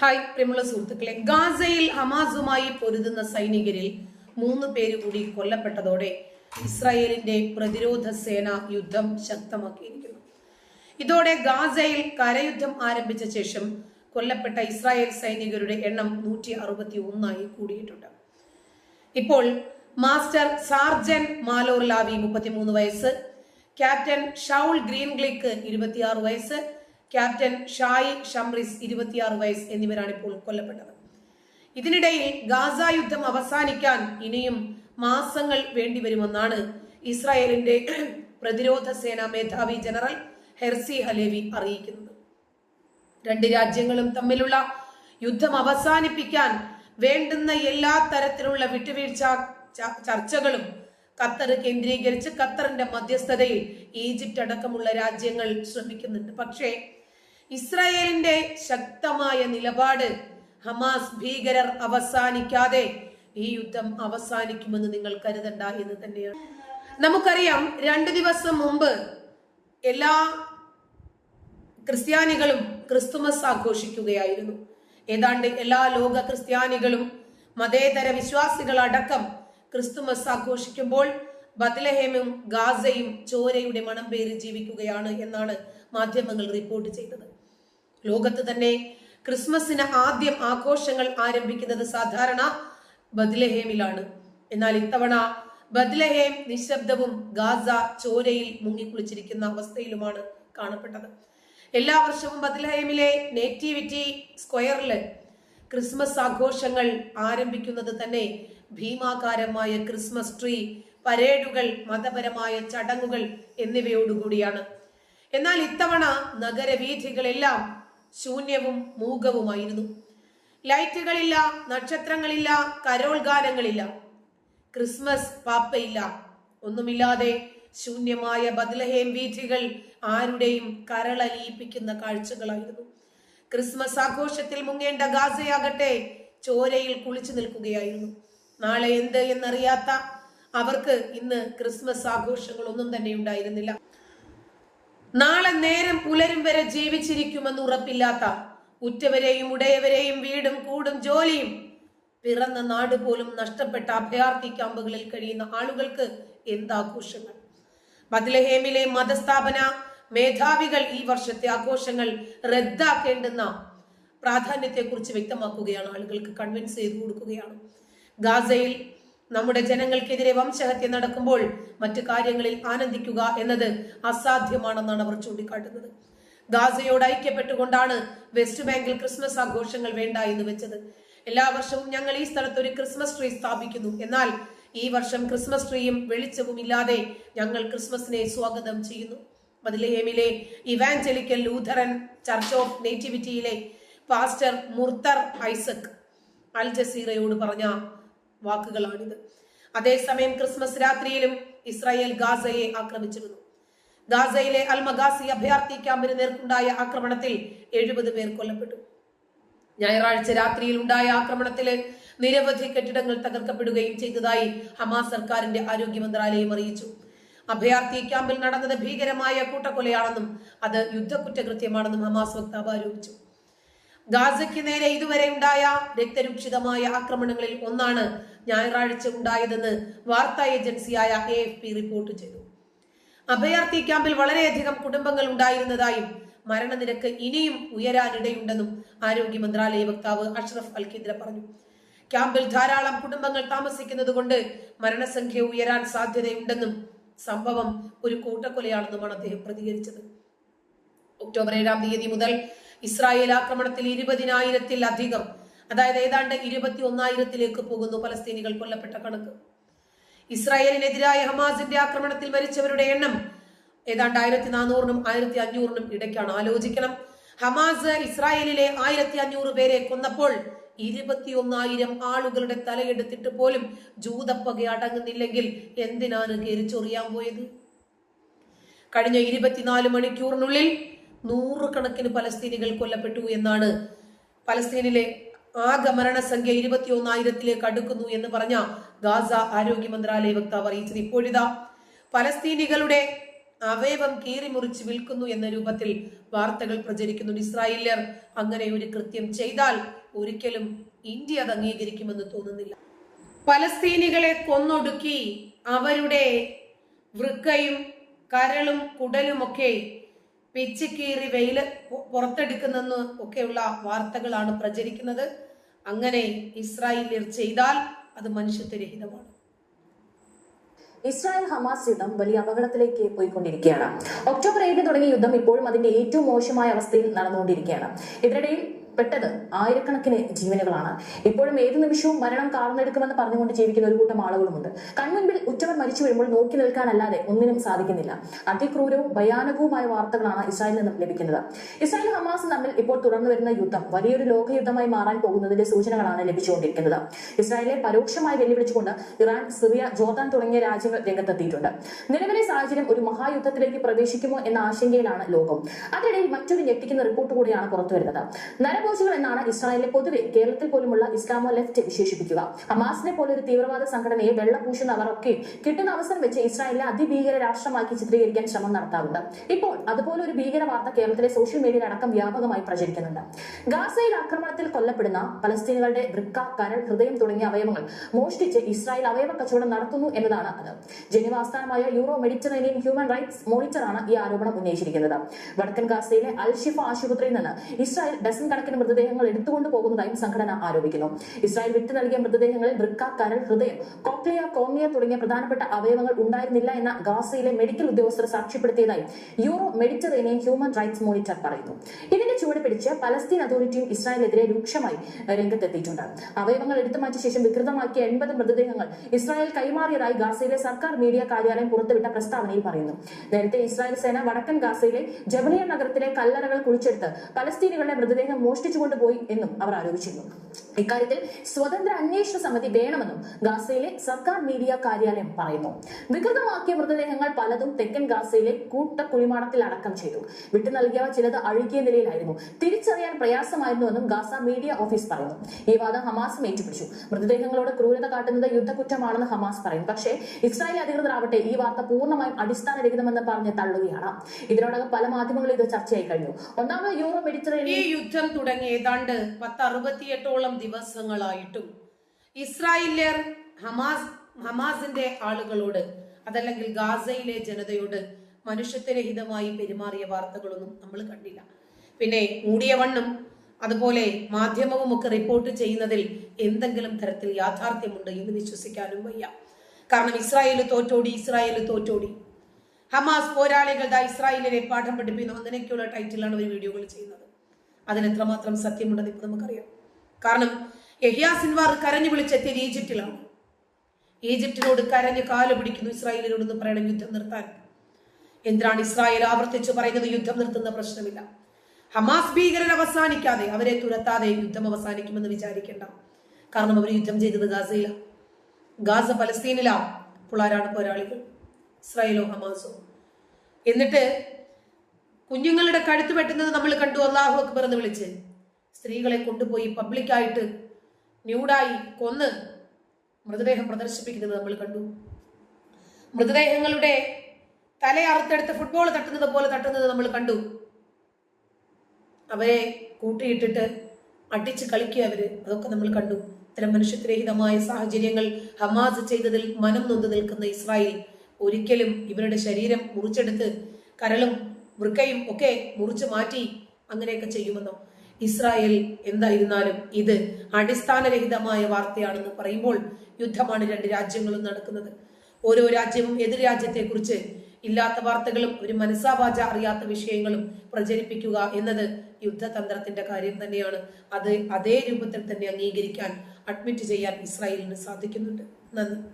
Hi പ്രിയമുള്ള സുഹൃത്തുക്കളെ. ഗാസയിൽ ഹമാസുമായി പൊരുതുന്ന സൈനികരിൽ മൂന്ന് പേര് കൂടി കൊല്ലപ്പെട്ടതോടെ ഇസ്രായേലിന്റെ പ്രതിരോധ സേന യുദ്ധം ശക്തമാക്കിയിരിക്കുന്നു. ഇതോടെ ഗാസയിൽ കരയുദ്ധം ആരംഭിച്ച ശേഷം കൊല്ലപ്പെട്ട ഇസ്രായേൽ സൈനികരുടെ എണ്ണം നൂറ്റി അറുപത്തി ഒന്നായി കൂടിയിട്ടുണ്ട്. ഇപ്പോൾ മാസ്റ്റർ സാർജൻ മാലോർ ലാവി മുപ്പത്തിമൂന്ന് വയസ്സ് ക്യാപ്റ്റൻ ഷൗൾ ഗ്രീൻഗ്ലിക്ക് ഇരുപത്തിയാറ് വയസ്സ് ക്യാപ്റ്റൻ ഷായി ഷംറിസ് ഇരുപത്തിയാറ് വയസ്സ് എന്നിവരാണ് ഇപ്പോൾ കൊല്ലപ്പെട്ടത്. ഇതിനിടയിൽ ഗാസ യുദ്ധം അവസാനിക്കാൻ ഇനിയും മാസങ്ങൾ വേണ്ടിവരുമെന്നാണ് ഇസ്രായേലിന്റെ പ്രതിരോധ സേനാ മേധാവി ജനറൽ ഹെർസി ഹലേവി അറിയിക്കുന്നത്. രണ്ട് രാജ്യങ്ങളും തമ്മിലുള്ള യുദ്ധം അവസാനിപ്പിക്കാൻ വേണ്ടുന്ന എല്ലാ തരത്തിലുള്ള വിട്ടുവീഴ്ച ചർച്ചകളും ഖത്തർ കേന്ദ്രീകരിച്ച് ഖത്തറിന്റെ മധ്യസ്ഥതയിൽ ഈജിപ്റ്റ് അടക്കമുള്ള രാജ്യങ്ങൾ ശ്രമിക്കുന്നുണ്ട്. പക്ഷേ ഇസ്രായേലിന്റെ ശക്തമായ നിലപാട് ഹമാസ് ഭീകരർ അവസാനിക്കാതെ ഈ യുദ്ധം അവസാനിക്കുമെന്ന് നിങ്ങൾ കരുതണ്ട എന്ന് തന്നെയാണ്. നമുക്കറിയാം രണ്ടു ദിവസം മുമ്പ് എല്ലാ ക്രിസ്ത്യാനികളും ക്രിസ്തുമസ് ആഘോഷിക്കുകയായിരുന്നു. ഏതാണ്ട് എല്ലാ ലോക ക്രിസ്ത്യാനികളും മതേതര വിശ്വാസികളടക്കം ക്രിസ്തുമസ് ആഘോഷിക്കുമ്പോൾ ബദ്ലഹേമും ഗാസയും ചോരയുടെ മണം പേര് ജീവിക്കുകയാണ് എന്നാണ് മാധ്യമങ്ങൾ റിപ്പോർട്ട് ചെയ്തത്. ലോകത്ത് തന്നെ ക്രിസ്മസിന് ആദ്യം ആഘോഷങ്ങൾ ആരംഭിക്കുന്നത് സാധാരണ ബദ്ലഹേമിലാണ്. എന്നാൽ ഇത്തവണ ബദ്ലഹേം നിശബ്ദവും ഗാസ ചോരയിൽ മുങ്ങിക്കുളിച്ചിരിക്കുന്ന അവസ്ഥയിലുമാണ് കാണപ്പെട്ടത്. എല്ലാ വർഷവും ബദ്ലഹേമിലെ നേറ്റിവിറ്റി സ്ക്വയറിൽ ക്രിസ്മസ് ആഘോഷങ്ങൾ ആരംഭിക്കുന്നത് തന്നെ ഭീമാകാരമായ ക്രിസ്മസ് ട്രീ പരേഡുകൾ മതപരമായ ചടങ്ങുകൾ എന്നിവയോടുകൂടിയാണ്. എന്നാൽ ഇത്തവണ നഗരവീഥികളെല്ലാം ശൂന്യവും മൂകവുമായിരുന്നു. ലൈറ്റുകളില്ല നക്ഷത്രങ്ങളില്ല കരോൾ ഗാനങ്ങളില്ല ക്രിസ്മസ് പാപ്പയില്ല. ഒന്നുമില്ലാതെ ശൂന്യമായ ബദലഹേം വീഥികൾ ആരുടെയും കരളലിയിപ്പിക്കുന്ന കാഴ്ചകളായിരുന്നു. ക്രിസ്മസ് ആഘോഷത്തിൽ മുങ്ങേണ്ട ഗാസയാകട്ടെ ചോരയിൽ കുളിച്ചു നിൽക്കുകയായിരുന്നു. നാളെ എന്ത് എന്നറിയാത്ത അവർക്ക് ഇന്ന് ക്രിസ്മസ് ആഘോഷങ്ങളൊന്നും തന്നെ ഉണ്ടായിരുന്നില്ല. നാളെ നേരം പുലരും വരെ ജീവിച്ചിരിക്കുമെന്ന് ഉറപ്പില്ലാത്ത ഉറ്റവരെയും ഉടയവരെയും വീടും കൂടും ജോലിയും പിറന്ന നാട് പോലും നഷ്ടപ്പെട്ട അഭയാർത്ഥി ക്യാമ്പുകളിൽ കഴിയുന്ന ആളുകൾക്ക് എന്താഘോഷങ്ങൾ? ബദ്ലഹേമിലെ മതസ്ഥാപന മേധാവികൾ ഈ വർഷത്തെ ആഘോഷങ്ങൾ റദ്ദാക്കേണ്ടുന്ന പ്രാധാന്യത്തെക്കുറിച്ച് വ്യക്തമാക്കുകയാണ്. ആളുകൾക്ക് കൺവിൻസ് ചെയ്തു കൊടുക്കുകയാണ്. ഗാസയിൽ നമ്മുടെ ജനങ്ങൾക്കെതിരെ വംശഹത്യ നടക്കുമ്പോൾ മറ്റു കാര്യങ്ങളിൽ ആനന്ദിക്കുക എന്നത് അസാധ്യമാണെന്നാണ് അവർ ചൂണ്ടിക്കാട്ടുന്നത്. ഗാസയോട് ഐക്യപ്പെട്ടുകൊണ്ടാണ് വെസ്റ്റ് ബാങ്കിൽ ക്രിസ്മസ് ആഘോഷങ്ങൾ വേണ്ട എന്ന് വെച്ചത്. എല്ലാ വർഷവും ഞങ്ങൾ ഈ സ്ഥലത്ത് ഒരു ക്രിസ്മസ് ട്രീ സ്ഥാപിക്കുന്നു. എന്നാൽ ഈ വർഷം ക്രിസ്മസ് ട്രീയും വെളിച്ചവും ഇല്ലാതെ ഞങ്ങൾ ക്രിസ്മസിനെ സ്വാഗതം ചെയ്യുന്നു. ബദലേമിലെ ഇവാഞ്ചലിക്കൽ ലൂഥറൻ ചർച്ച് ഓഫ് നേറ്റിവിറ്റിയിലെ പാസ്റ്റർ മുർത്തർ ഐസക് അൽ ജസീറയോട് പറഞ്ഞ വാക്കുകളാണിത്. അതേസമയം ക്രിസ്മസ് രാത്രിയിലും ഇസ്രായേൽ ഗാസയെ ആക്രമിച്ചിരുന്നു. ഗാസയിലെ അൽമഗാസി അഭയാർത്ഥി ക്യാമ്പിന് നേർക്കുണ്ടായ ആക്രമണത്തിൽ എഴുപത് പേർ കൊല്ലപ്പെട്ടു. ഞായറാഴ്ച രാത്രിയിൽ ഉണ്ടായ ആക്രമണത്തിൽ നിരവധി കെട്ടിടങ്ങൾ തകർക്കപ്പെടുകയും ചെയ്തതായി ഹമാസ് സർക്കാരിന്റെ ആരോഗ്യ മന്ത്രാലയം അറിയിച്ചു. അഭയാർത്ഥി ക്യാമ്പിൽ നടന്നത് ഭീകരമായ കൂട്ടക്കൊലയാണെന്നും അത് യുദ്ധക്കുറ്റകൃത്യമാണെന്നും ഹമാസ് വക്താവ് ആരോപിച്ചു. ഗാസയ്ക്ക് നേരെ ഇതുവരെ ഉണ്ടായ രക്തരൂക്ഷിതമായ ആക്രമണങ്ങളിൽ ഒന്നാണ് ഞായറാഴ്ച ഉണ്ടായതെന്ന് വാർത്താ ഏജൻസിയായ എ എഫ് പി റിപ്പോർട്ട് ചെയ്തു. അഭയാർത്ഥി ക്യാമ്പിൽ വളരെയധികം കുടുംബങ്ങൾ ഉണ്ടായിരുന്നതായും മരണനിരക്ക് ഇനിയും ഉയരാനിടയുണ്ടെന്നും ആരോഗ്യ മന്ത്രാലയ വക്താവ് അഷ്റഫ് അൽഖിദ്ര പറഞ്ഞു. ക്യാമ്പിൽ ധാരാളം കുടുംബങ്ങൾ താമസിക്കുന്നതുകൊണ്ട് മരണസംഖ്യ ഉയരാൻ സാധ്യതയുണ്ടെന്നും സംഭവം ഒരു കൂട്ടക്കൊലയാണെന്നുമാണ് അദ്ദേഹം പ്രതികരിച്ചത്. ഒക്ടോബർ ഏഴാം തീയതി മുതൽ ഇസ്രായേൽ ആക്രമണത്തിൽ ഇരുപതിനായിരത്തിൽ അധികം അതായത് ഏതാണ്ട് ഇരുപത്തി ഒന്നായിരത്തിലേക്ക് പോകുന്നു പലസ്തീനികൾ കൊല്ലപ്പെട്ട കണക്ക്. ഇസ്രായേലിനെതിരായ ഹമാസിന്റെ ആക്രമണത്തിൽ മരിച്ചവരുടെ എണ്ണം ഏതാണ്ട് ആയിരത്തി നാനൂറിനും ആയിരത്തി അഞ്ഞൂറിനും ഇടയ്ക്കാണ്. ആലോചിക്കണം ഹമാസ് ഇസ്രായേലിലെ ആയിരത്തി അഞ്ഞൂറ് പേരെ കൊന്നപ്പോൾ ഇരുപത്തി ഒന്നായിരം ആളുകളുടെ തലയെടുത്തിട്ട് പോലും ജൂതപ്പക അടങ്ങുന്നില്ലെങ്കിൽ എന്തിനാണ് കയറിച്ചൊറിയാൻ പോയത്? കഴിഞ്ഞ ഇരുപത്തിനാല് മണിക്കൂറിനുള്ളിൽ നൂറുകണക്കിന് പലസ്തീനികൾ കൊല്ലപ്പെട്ടു എന്നാണ്. പലസ്തീനിലെ ആകെ മരണസംഖ്യ ഇരുപത്തി ഒന്നായിരത്തിലേക്ക് അടുക്കുന്നു എന്ന് പറഞ്ഞ ഗാസ ആരോഗ്യ മന്ത്രാലയ വക്താവ് അറിയിച്ചത് ഇപ്പോഴിതാ. പലസ്തീനികളുടെ അവയവം കീറിമുറിച്ച് വിൽക്കുന്നു എന്ന രൂപത്തിൽ വാർത്തകൾ പ്രചരിക്കുന്നുണ്ട് ഇസ്രായേലർ അങ്ങനെ ഒരു കൃത്യം ചെയ്താൽ ഒരിക്കലും ഇന്ത്യ അത് അംഗീകരിക്കുമെന്ന് തോന്നുന്നില്ല. പലസ്തീനികളെ കൊന്നൊടുക്കി അവരുടെ വൃക്കയും കരളും കുടലുമൊക്കെ പിച്ചിക്കീറി കീറി വെയിൽ പുറത്തെടുക്കുന്നെന്ന് ഒക്കെയുള്ള വാർത്തകളാണ് പ്രചരിക്കുന്നത്. അങ്ങനെ ഇസ്രായേലിയർ ചെയ്താൽ അത് മനുഷ്യത്വരഹിതമാണ്. ഇസ്രായേൽ ഹമാസ് യുദ്ധം വലിയ അപകടത്തിലേക്ക് പോയിക്കൊണ്ടിരിക്കുകയാണ്. ഒക്ടോബർ ഏഴിന് തുടങ്ങിയ യുദ്ധം ഇപ്പോഴും അതിന്റെ ഏറ്റവും മോശമായ അവസ്ഥയിൽ നടന്നുകൊണ്ടിരിക്കുകയാണ്. ഇതിനിടയിൽ പെട്ടത് ആയിരക്കണക്കിന് ജീവനുകളാണ്. ഇപ്പോഴും ഏത് നിമിഷവും മരണം കാർന്നെടുക്കുമെന്ന് പറഞ്ഞുകൊണ്ട് ജീവിക്കുന്ന ഒരു കൂട്ടം ആളുകളുമുണ്ട്. കൺമുൻപിൽ ഉറ്റവർ മരിച്ചു വരുമ്പോൾ നോക്കി നിൽക്കാനല്ലാതെ ഒന്നിനും സാധിക്കുന്നില്ല. അതിക്രൂരവും ഭയാനകവുമായ വാർത്തകളാണ് ഇസ്രായേലിൽ നിന്നും ലഭിക്കുന്നത്. ഇസ്രായേൽ ഹമാസും തമ്മിൽ ഇപ്പോൾ തുടർന്നു വരുന്ന യുദ്ധം വലിയൊരു ലോകയുദ്ധമായി മാറാൻ പോകുന്നതിന്റെ സൂചനകളാണ് ലഭിച്ചുകൊണ്ടിരിക്കുന്നത്. ഇസ്രായേലിനെ പരോക്ഷമായി വെല്ലുവിളിച്ചുകൊണ്ട് ഇറാൻ സിറിയ ജോർദാൻ തുടങ്ങിയ രാജ്യങ്ങൾ രംഗത്തെത്തിയിട്ടുണ്ട്. നിലവിലെ സാഹചര്യം ഒരു മഹായുദ്ധത്തിലേക്ക് പ്രവേശിക്കുമോ എന്ന ആശങ്കയിലാണ് ലോകം. അതിനിടയിൽ മറ്റൊരു ഞെട്ടിക്കുന്ന റിപ്പോർട്ട് കൂടിയാണ് പുറത്തുവരുന്നത്. നരഭോജികൾ എന്നാണ് ഇസ്രായേലിലെ പൊതുവെ കേരളത്തിൽ പോലുമുള്ള ഇസ്ലാമോ ലെഫ്റ്റ് വിശേഷിപ്പിക്കുക. ഹമാസിനെ പോലെ ഒരു തീവ്രവാദ സംഘടനയെ വെള്ളപൂശുന്നവർ ഒക്കെ കിട്ടുന്ന അവസരം വെച്ച് ഇസ്രായേലിനെ അതിഭീകര രാഷ്ട്രമാക്കി ചിത്രീകരിക്കാൻ ശ്രമം നടത്താറുണ്ട്. ഇപ്പോൾ അതുപോലെ ഒരു ഭീകര വാർത്ത കേരളത്തിലെ സോഷ്യൽ മീഡിയയിൽ അടക്കം വ്യാപകമായി പ്രചരിക്കുന്നുണ്ട്. ഗാസയിൽ ആക്രമണത്തിൽ കൊല്ലപ്പെടുന്ന പലസ്തീനുകളുടെ വൃക്ക കരൾ ഹൃദയം തുടങ്ങിയ അവയവങ്ങൾ മോഷ്ടിച്ച് ഇസ്രായേൽ അവയവ കച്ചവടം നടത്തുന്നു എന്നതാണ് അത്. ജനീവ ആസ്ഥാനമായ യൂറോ മെഡിറ്ററേനിയൻ ഹ്യൂമൻ റൈറ്റ്സ് മോണിറ്ററാണ് ഈ ആരോപണം ഉന്നയിച്ചിരിക്കുന്നത്. വടക്കൻ ഗാസയിലെ അൽഷിഫ ആശുപത്രിയിൽ നിന്ന് ഇസ്രായേൽ ഡസൻ കണക്കിന് മൃതദേഹങ്ങൾ എടുത്തുകൊണ്ട് പോകുന്നതായും സംഘടന ആരോപിക്കുന്നു. ഇസ്രായേൽ വിട്ടു നൽകിയ മൃതദേഹങ്ങളിൽ വൃക്ക കരൾ ഹൃദയം കോക്ലിയ കോമിയ തുടങ്ങിയ പ്രധാനപ്പെട്ട അവയവങ്ങൾ ഉണ്ടായിരുന്നില്ല എന്ന ഗാസയിലെ മെഡിക്കൽ ഉദ്യോഗസ്ഥർ സാക്ഷ്യപ്പെടുത്തിയതായി Euro Mediterranean human rights monitor പറയുന്നു. ഇതിന്റെ ചുവട് പിടിച്ച് പലസ്തീൻ അതോറിറ്റിയും ഇസ്രായേലിനെതിരെ രൂക്ഷമായി രംഗത്തെത്തിയിട്ടുണ്ട്. അവയവങ്ങൾ എടുത്തുമാറ്റിയ ശേഷം വികൃതമാക്കിയ എൺപത് മൃതദേഹങ്ങൾ ഇസ്രായേൽ കൈമാറിയതായി ഗാസയിലെ സർക്കാർ മീഡിയ കാര്യാലയം പുറത്തുവിട്ട പ്രസ്താവനയിൽ പറയുന്നു. നേരത്തെ ഇസ്രായേൽ സേന വടക്കൻ ഗാസയിലെ ജബലിയ നഗരത്തിലെ കല്ലറകൾ കുഴിച്ചെടുത്ത് പലസ്തീനുകളുടെ മൃതദേഹം മോഷ്ടിച്ചുകൊണ്ടുപോയി എന്നും അവർ ആരോപിച്ചിരുന്നു ഇക്കാര്യത്തിൽ സ്വതന്ത്ര അന്വേഷണ സമിതി വേണമെന്നും ഗാസയിലെ സർക്കാർ മീഡിയ കാര്യാലയം പറയുന്നു. വികൃതമാക്കിയ മൃതദേഹങ്ങൾ പലതും തെക്കൻ ഗാസയിലെ കൂട്ട കുഴിമാടത്തിൽ അടക്കം ചെയ്തു. വിട്ടു നൽകിയവ ചിലത് അഴുകിയ നിലയിലായിരുന്നു. തിരിച്ചറിയാൻ പ്രയാസമായിരുന്നുവെന്നും ഗാസ മീഡിയ ഓഫീസ് പറയുന്നു. ഈ വാദം ഹമാസും ഏറ്റുപിടിച്ചു. മൃതദേഹങ്ങളോട് ക്രൂരത കാട്ടുന്നത് യുദ്ധക്കുറ്റമാണെന്ന് ഹമാസ് പറയും പക്ഷേ ഇസ്രായേൽ അധികൃതർ ആവട്ടെ ഈ വാർത്ത പൂർണമായും അടിസ്ഥാനരഹിതമെന്ന് പറഞ്ഞ് തള്ളുകയാണ്. ഇതിനോടകം പല മാധ്യമങ്ങളും ഇത് ചർച്ചയായി കഴിഞ്ഞു. ഒന്നാമത് യൂറോ ഈ മെഡിറ്ററേനിയൻ യുദ്ധം തുടങ്ങി ഏതാണ്ട് പത്ത് അറുപത്തിയെട്ടോളം ദിവസങ്ങളായിട്ടും. ഇസ്രായേലിയർ ഹമാസ് ഹമാസിന്റെ ആളുകളോട് അതല്ലെങ്കിൽ ഗാസയിലെ ജനതയോട് മനുഷ്യത്വരഹിതമായി പെരുമാറിയ വാർത്തകളൊന്നും നമ്മൾ കണ്ടില്ല. പിന്നെ മൂടിയ വണ്ണും അതുപോലെ മാധ്യമവും ഒക്കെ റിപ്പോർട്ട് ചെയ്യുന്നതിൽ എന്തെങ്കിലും തരത്തിൽ യാഥാർത്ഥ്യമുണ്ട് എന്ന് വിശ്വസിക്കാനും വയ്യ. കാരണം ഇസ്രായേൽ തോറ്റോടി ഇസ്രായേൽ തോറ്റോടി. ഹമാസ് പോരാളികൾ ഇസ്രായേലിനെ പാഠം പഠിപ്പിക്കുന്നു. അങ്ങനെയൊക്കെയുള്ള ടൈറ്റിലാണ് ഒരു വീഡിയോകൾ ചെയ്യുന്നത്. അതിന് എത്രമാത്രം സത്യമുണ്ടെന്ന് ഇപ്പൊ നമുക്കറിയാം. കാരണം യഹിയ സിൻവാർ കരഞ്ഞു വിളിച്ചെത്തിയത് ഈജിപ്തിലാണ്. ഈജിപ്തിനോട് കരഞ്ഞ് കാൽ പിടിക്കുന്നു ഇസ്രായേലിനോട് പറയണം യുദ്ധം നിർത്താൻ. എന്തിനാണ് ഇസ്രായേൽ ആവർത്തിച്ച് പറയുന്നത് യുദ്ധം നിർത്തുന്ന പ്രശ്നമില്ല. ഹമാസ് ഭീകരൻ അവസാനിക്കാതെ അവരെ തുരത്താതെ യുദ്ധം അവസാനിക്കുമെന്ന് വിചാരിക്കേണ്ട. കാരണം അവർ യുദ്ധം ചെയ്തത് ഗാസയിലാണ്. ഗാസ പലസ്തീനിലാണ് അപ്പോൾ ആരാണ് പോരാളികൾ. ഇസ്രായേലോ ഹമാസോ. എന്നിട്ട് കുഞ്ഞുങ്ങളുടെ കഴുത്ത് വെട്ടുന്നത് നമ്മൾ കണ്ടു അള്ളാഹു അക്ബർ എന്ന് വിളിച്ച്. സ്ത്രീകളെ കൊണ്ടുപോയി പബ്ലിക്കായിട്ട് ന്യൂഡായി കൊന്ന് മൃതദേഹം പ്രദർശിപ്പിക്കുന്നത് നമ്മൾ കണ്ടു. മൃതദേഹങ്ങളുടെ തലയറുത്തെടുത്ത് ഫുട്ബോൾ തട്ടുന്നത് പോലെ തട്ടുന്നത് നമ്മൾ കണ്ടു. അവരെ കൂട്ടിയിട്ടിട്ട് അടിച്ച് കളിക്കുക അവർ. അതൊക്കെ നമ്മൾ കണ്ടു. ഇത്തരം മനുഷ്യത്വരഹിതമായ സാഹചര്യങ്ങൾ ഹമാസ് ചെയ്തതിൽ മനം നൊന്ത് നിൽക്കുന്ന ഇസ്രായേൽ ഒരിക്കലും ഇവരുടെ ശരീരം മുറിച്ചെടുത്ത് കരളും വൃക്കയും ഒക്കെ മുറിച്ചു മാറ്റി അങ്ങനെയൊക്കെ ചെയ്യുമെന്നോ? ഇസ്രായേൽ എന്തായിരുന്നാലും ഇത് അടിസ്ഥാനരഹിതമായ വാർത്തയാണെന്ന് പറയുമ്പോൾ യുദ്ധമാണ് രണ്ട് രാജ്യങ്ങളും നടക്കുന്നത്. ഓരോ രാജ്യവും എതിർ രാജ്യത്തെക്കുറിച്ച് ഇല്ലാത്ത വാർത്തകളും ഒരു മനസ്സാവാച അറിയാത്ത വിഷയങ്ങളും പ്രചരിപ്പിക്കുക എന്നത് യുദ്ധതന്ത്രത്തിന്റെ കാര്യം തന്നെയാണ്. അത് അതേ രൂപത്തിൽ തന്നെ അംഗീകരിക്കാൻ അഡ്മിറ്റ് ചെയ്യാൻ ഇസ്രായേലിന് സാധിക്കുന്നുണ്ട്. നന്ദി.